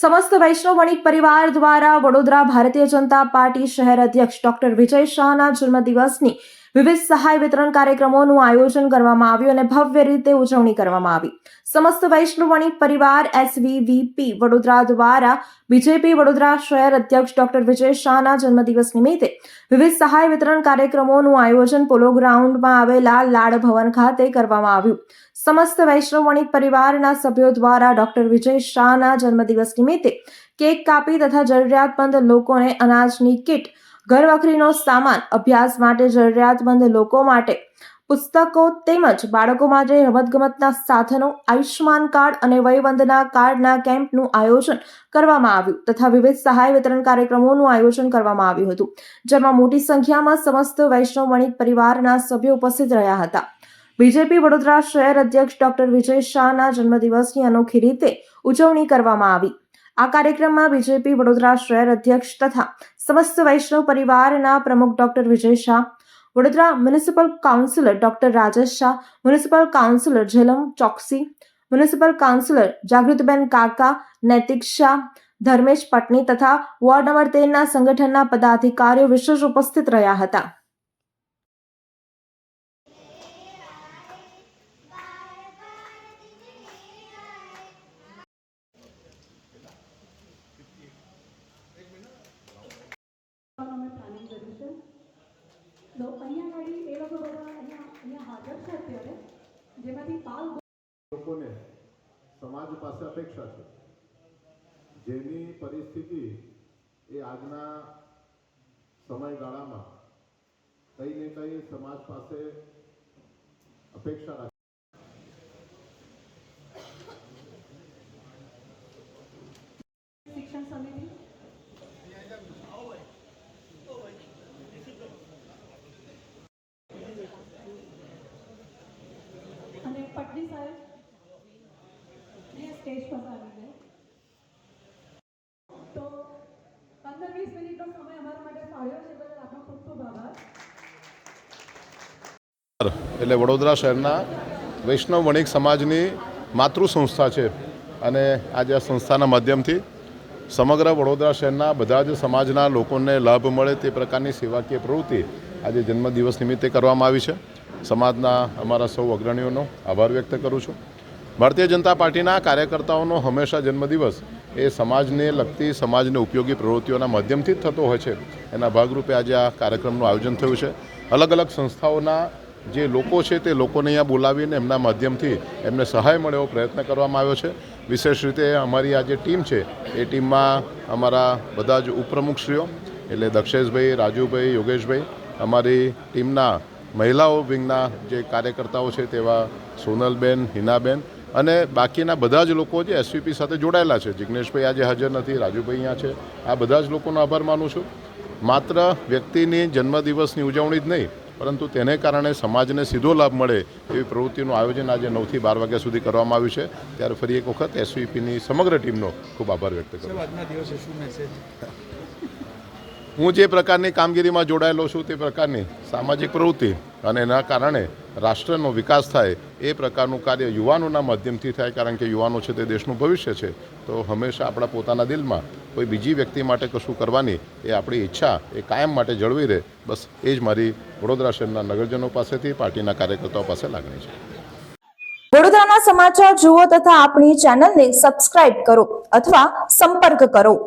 સમસ્ત વૈષ્ણવ વણિક પરિવાર દ્વારા વડોદરા ભારતીય જનતા પાર્ટી શહેર અધ્યક્ષ ડોક્ટર વિજય શાહના જન્મદિવસની વિવિધ સહાય વિતરણ કાર્યક્રમોનું આયોજન કરવામાં આવ્યું અને ભવ્ય રીતે ઉજવણી કરવામાં આવી. સમસ્ત વૈષ્ણવ વણિક પરિવાર એસવીવીપી વડોદરા દ્વારા બીજેપી વડોદરા શહેર અધ્યક્ષ ડોક્ટર વિજય શાહના જન્મદિવસ નિમિત્તે વિવિધ સહાય વિતરણ કાર્યક્રમોનું આયોજન પોલો ગ્રાઉન્ડમાં આવેલા લાડ ભવન ખાતે કરવામાં આવ્યું. સમસ્ત વૈષ્ણવ વણિક પરિવારના સભ્યો દ્વારા ડોક્ટર વિજય શાહના જન્મદિવસ નિમિત્તે કેક કાપી તથા જરૂરિયાતમંદ લોકોને અનાજની કીટ ઘરવખરીનો સામાન, અભ્યાસ માટે જરૂરિયાતમંદ લોકો માટે, પુસ્તકો તેમજ બાળકો માટે રમતગમતના સાધનો, આયુષ્યમાન કાર્ડ અને વયવંદના કાર્ડના કેમ્પનું આયોજન કરવામાં આવ્યું તથા વિવિધ સહાય વિતરણ કાર્યક્રમોનું આયોજન કરવામાં આવ્યું હતું, જેમાં મોટી સંખ્યામાં સમસ્ત વૈષ્ણવ વણિક પરિવારના સભ્યો ઉપસ્થિત રહ્યા હતા. બીજેપી વડોદરા શહેર અધ્યક્ષ ડોક્ટર વિજય શાહના જન્મદિવસની અનોખી રીતે ઉજવણી કરવામાં આવી. આ કાર્યક્રમમાં બીજેપી વડોદરા શહેર અધ્યક્ષ તથા સમસ્ત વૈષ્ણવ પરિવારના પ્રમુખ doctor Vijay Shah, Vadodara municipal councillor doctor Rajesh Shah, municipal councillor Jhelam Choksi, municipal councillor Jagrutben Kaka, Naitik Shah, Dharmesh પટની તથા વોર્ડ નંબર તેરના સંગઠનના પદાધિકારીઓ વિશેષ ઉપસ્થિત રહ્યા હતા. તો અહીંયા ગાડી એ લોકો બધા અહીંયા અહીંયા હાજર છે અત્યારે, જેમાંથી પાલ લોકોને સમાજ પાસે અપેક્ષા છે. જેની પરિસ્થિતિ એ આજના સમયગાળામાં કંઈ ને કંઈ સમાજ પાસે અપેક્ષા રાખે અને સાહેબ. સ્ટેજ પર આવી ગયા તો પંદર વીસ મિનિટનો સમય અમારા માટે ફાળ્યો છે, બદલ આપનો ખૂબ ખૂબ આભાર. એટલે વડોદરા શહેરના વૈષ્ણવ વણિક સમાજની માતૃ સંસ્થા છે અને આજે આ સંસ્થાના માધ્યમથી સમગ્ર વડોદરા શહેરના બધા જ સમાજના લોકોને લાભ મળે તે પ્રકારની સેવાકીય પ્રવૃત્તિ આજે જન્મદિવસ નિમિત્તે કરવામાં આવી છે. સમાજના અમારા સૌ અગ્રણીઓનો આભાર વ્યક્ત કરું છું. ભારતીય જનતા પાર્ટીના કાર્યકર્તાઓનો હંમેશા જન્મદિવસ એ સમાજને લગતી સમાજને ઉપયોગી પ્રવૃત્તિઓના માધ્યમથી જ થતો હોય છે. એના ભાગરૂપે આજે આ કાર્યક્રમનું આયોજન થયું છે. અલગ અલગ સંસ્થાઓના જે લોકો છે તે લોકોને અહીંયા બોલાવીને એમના માધ્યમથી એમને સહાય મળે એવો પ્રયત્ન કરવામાં આવ્યો છે. વિશેષ રીતે અમારી આ જે ટીમ છે, એ ટીમમાં અમારા બધા જ ઉપપ્રમુખશ્રીઓ, એટલે દક્ષેશભાઈ, રાજુભાઈ, યોગેશભાઈ, અમારી ટીમના મહિલાઓ વિંગના જે કાર્યકર્તાઓ છે તેવા સોનલબેન, હિનાબેન અને બાકીના બધા જ લોકો જે એસવીપી સાથે જોડાયેલા છે. જિગ્નેશભાઈ આજે હાજર નથી, રાજુભાઈ અહીંયા છે. આ બધા જ લોકોનો આભાર માનું છું. માત્ર વ્યક્તિની જન્મદિવસની ઉજવણી જ નહીં, પરંતુ તેને કારણે સમાજને સીધો લાભ મળે એવી પ્રવૃત્તિનું આયોજન આજે નવથી બાર વાગ્યા સુધી કરવામાં આવ્યું છે. ત્યારે ફરી એક વખત એસવીપીની સમગ્ર ટીમનો ખૂબ આભાર વ્યક્ત કરું હું જે પ્રકારની કામગીરીમાં જોડાયેલો છું તે પ્રકારની સામાજિક પ્રવૃત્તિ અને એના કારણે રાષ્ટ્રનો વિકાસ થાય એ પ્રકારનું કાર્ય યુવાનોના માધ્યમથી થાય, કારણ કે યુવાનો છે તે દેશનું ભવિષ્ય છે. તો હંમેશા આપણા પોતાના દિલમાં કોઈ બીજી વ્યક્તિ માટે કશું કરવાની એ આપણી ઈચ્છા એ કાયમ માટે જળવી રહે. બસ એ જ મારી વડોદરા શહેરના નગરજનો પાસેથી, પાર્ટીના કાર્યકર્તાઓ પાસે લાગણી છે. વડોદરાના સમાચાર જુઓ તથા આપણી ચેનલને સબસ્ક્રાઇબ કરો અથવા સંપર્ક કરો.